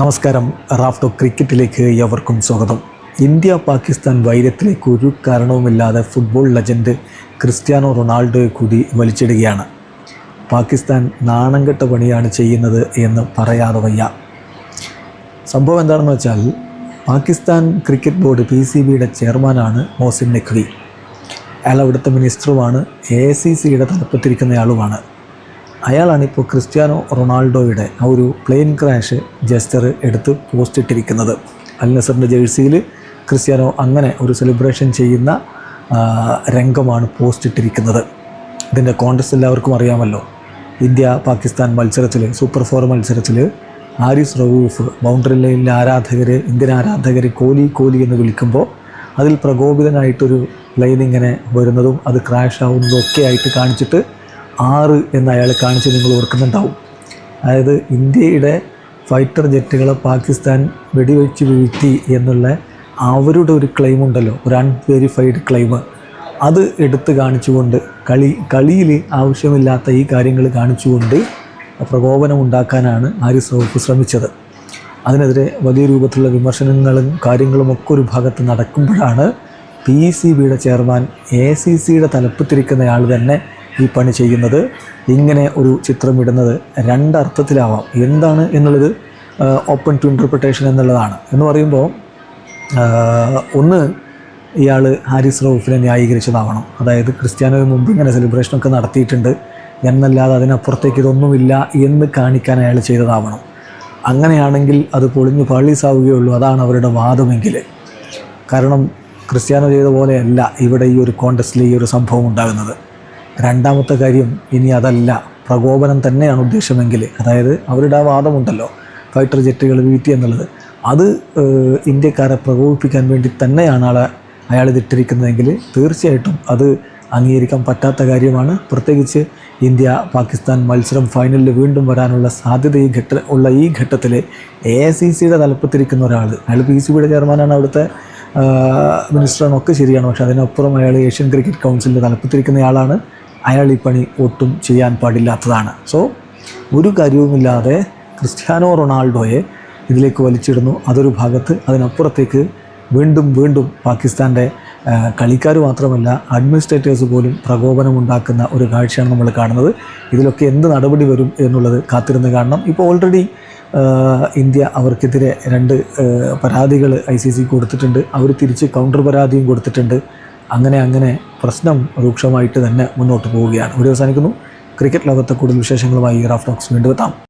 നമസ്കാരം. റാഫ്റ്റോ ക്രിക്കറ്റിലേക്ക് എവർക്കും സ്വാഗതം. ഇന്ത്യ പാകിസ്ഥാൻ വൈരത്തിലേക്ക് ഒരു കാരണവുമില്ലാതെ ഫുട്ബോൾ ലെജൻഡ് ക്രിസ്ത്യാനോ റൊണാൾഡോയെ കൂടി വലിച്ചിടുകയാണ്. പാകിസ്ഥാൻ നാണം കെട്ട പണിയാണ് ചെയ്യുന്നത് എന്ന് പറയാതെ വയ്യ. സംഭവം എന്താണെന്ന് വെച്ചാൽ Pakistan cricket board P C ബിയുടെ ചെയർമാനാണ് മോസിൻ നഖ്വി അയാൾ അവിടുത്തെ മിനിസ്റ്ററുമാണ് എ സി സിയുടെ തലപ്പത്തിരിക്കുന്നയാളുമാണ് അയാളാണ് ഇപ്പോൾ ക്രിസ്ത്യാനോ റൊണാൾഡോയുടെ ആ ഒരു പ്ലെയിൻ ക്രാഷ് ജസ്റ്റർ എടുത്ത് പോസ്റ്റ് ഇട്ടിരിക്കുന്നത്. അൽ നസറിന്റെ ജേഴ്സിയിൽ ക്രിസ്ത്യാനോ അങ്ങനെ ഒരു സെലിബ്രേഷൻ ചെയ്യുന്ന രംഗമാണ് പോസ്റ്റ് ഇട്ടിരിക്കുന്നത്. ഇതിന്റെ കോൺടസ്റ്റ് എല്ലാവർക്കും അറിയാമല്ലോ. ഇന്ത്യ പാകിസ്ഥാൻ മത്സരത്തിൽ സൂപ്പർ ഫോർ മത്സരത്തിൽ ആരിസ് റവൂഫ് ബൗണ്ടറി ലൈനിലെ ആരാധകർ ഇന്ത്യൻ ആരാധകർ കോലി കോലി എന്ന് വിളിക്കുമ്പോൾ അതിൽ പ്രകോപിതനായിട്ടൊരു പ്ലെയിൻ ഇങ്ങനെ വരുന്നതും അത് ക്രാഷ് ആവുന്നതും ഒക്കെ ആയിട്ട് കാണിച്ചിട്ട് ആറ് എന്ന് അയാൾ കാണിച്ച് നിങ്ങൾ ഓർക്കുന്നുണ്ടാവും. അതായത് ഇന്ത്യയുടെ ഫൈറ്റർ ജെറ്റുകളെ പാകിസ്ഥാൻ വെടിവെച്ച് വീഴ്ത്തി എന്നുള്ള അവരുടെ ഒരു ക്ലെയിം ഉണ്ടല്ലോ ഒരു അൺവെരിഫൈഡ് ക്ലെയിം അത് എടുത്ത് കാണിച്ചുകൊണ്ട് കളി കളിയിൽ ആവശ്യമില്ലാത്ത ഈ കാര്യങ്ങൾ കാണിച്ചുകൊണ്ട് പ്രകോപനം ഉണ്ടാക്കാനാണ് ആരിസ് വകുപ്പ് ശ്രമിച്ചത്. അതിനെതിരെ വലിയ രൂപത്തിലുള്ള വിമർശനങ്ങളും കാര്യങ്ങളും ഒക്കെ ഒരു ഭാഗത്ത് നടക്കുമ്പോഴാണ് പി സി ബിയുടെ ചെയർമാൻ എ സി സിയുടെ തലപ്പത്തിരിക്കുന്നയാൾ തന്നെ ഈ പണി ചെയ്യുന്നത്. ഇങ്ങനെ ഒരു ചിത്രം ഇടുന്നത് രണ്ടർത്ഥത്തിലാവാം. എന്താണ് എന്നുള്ളത് ഓപ്പൺ ടു ഇന്റർപ്രിട്ടേഷൻ എന്നുള്ളതാണ്. എന്ന് പറയുമ്പോൾ ഒന്ന് ഇയാൾ ഹാരിസ് റൌഫിനെ ന്യായീകരിച്ചതാവണം. അതായത് ക്രിസ്ത്യാനോ മുമ്പ് ഇങ്ങനെ സെലിബ്രേഷനൊക്കെ നടത്തിയിട്ടുണ്ട്. എന്നല്ലാതെ അതിനപ്പുറത്തേക്ക് ഇതൊന്നുമില്ല എന്ന് കാണിക്കാൻ അയാൾ ചെയ്തതാവണം. അങ്ങനെയാണെങ്കിൽ അത് പൊളിഞ്ഞ് പാളീസാവുകയുള്ളൂ. അതാണ് അവരുടെ വാദമെങ്കിൽ. കാരണം ക്രിസ്ത്യാനോ ചെയ്ത പോലെയല്ല ഇവിടെ ഈ ഒരു കോണ്ടസ്റ്റിൽ ഈ ഒരു സംഭവം ഉണ്ടാകുന്നത്. രണ്ടാമത്തെ കാര്യം ഇനി അതല്ല. പ്രകോപനം തന്നെയാണ് ഉദ്ദേശമെങ്കിൽ. അതായത് അവരുടെ ആ വാദമുണ്ടല്ലോ. ഫൈറ്റർ ജെറ്റുകൾ വീഴ്ത്തി എന്നുള്ളത്. അത് ഇന്ത്യക്കാരെ പ്രകോപിപ്പിക്കാൻ വേണ്ടി തന്നെയാണ് ആളെ അയാൾ ഇതിട്ടിരിക്കുന്നതെങ്കിൽ തീർച്ചയായിട്ടും അത് അംഗീകരിക്കാൻ പറ്റാത്ത കാര്യമാണ്. പ്രത്യേകിച്ച് ഇന്ത്യ പാകിസ്ഥാൻ മത്സരം ഫൈനലിൽ വീണ്ടും വരാനുള്ള സാധ്യത ഈ ഘട്ട ഉള്ള ഈ ഘട്ടത്തിൽ എ സി സിയുടെ തലപ്പത്തിരിക്കുന്ന ഒരാൾ അയാൾ പി സി ബിയുടെ ചെയർമാനാണ് അവിടുത്തെ മിനിസ്റ്ററാണ്. ഒക്കെ ശരിയാണ്. പക്ഷേ അതിനപ്പുറം അയാൾ ഏഷ്യൻ ക്രിക്കറ്റ് കൗൺസിലിന്റെ തലപ്പത്തിരിക്കുന്നയാളാണ് അയാൾ ഈ പണി ഒട്ടും ചെയ്യാൻ പാടില്ലാത്തതാണ്. സോ ഒരു കാര്യവുമില്ലാതെ ക്രിസ്ത്യാനോ റൊണാൾഡോയെ ഇതിലേക്ക് വലിച്ചിടുന്നു. അതൊരു ഭാഗത്ത് അതിനപ്പുറത്തേക്ക് വീണ്ടും വീണ്ടും പാകിസ്ഥാന്റെ കളിക്കാർ മാത്രമല്ല അഡ്മിനിസ്ട്രേറ്റേഴ്സ് പോലും പ്രകോപനമുണ്ടാക്കുന്ന ഒരു കാഴ്ചയാണ് നമ്മൾ കാണുന്നത്. ഇതിലൊക്കെ എന്ത് നടപടി വരും എന്നുള്ളത് കാത്തിരുന്ന് കാണണം. ഇപ്പോൾ ഓൾറെഡി ഇന്ത്യ അവർക്കെതിരെ രണ്ട് പരാതികൾ ഐ സി സി കൊടുത്തിട്ടുണ്ട്. അവർ തിരിച്ച് കൗണ്ടർ പരാതിയും കൊടുത്തിട്ടുണ്ട്. അങ്ങനെ അങ്ങനെ പ്രശ്നം രൂക്ഷമായിട്ട് തന്നെ മുന്നോട്ട് പോവുകയാണ്. ഇവിടെ അവസാനിക്കുന്നു. ക്രിക്കറ്റ് ലോകത്തെ കൂടുതൽ വിശേഷങ്ങളുമായി റാഫ് ടോക്സ് വീണ്ടും എത്താം.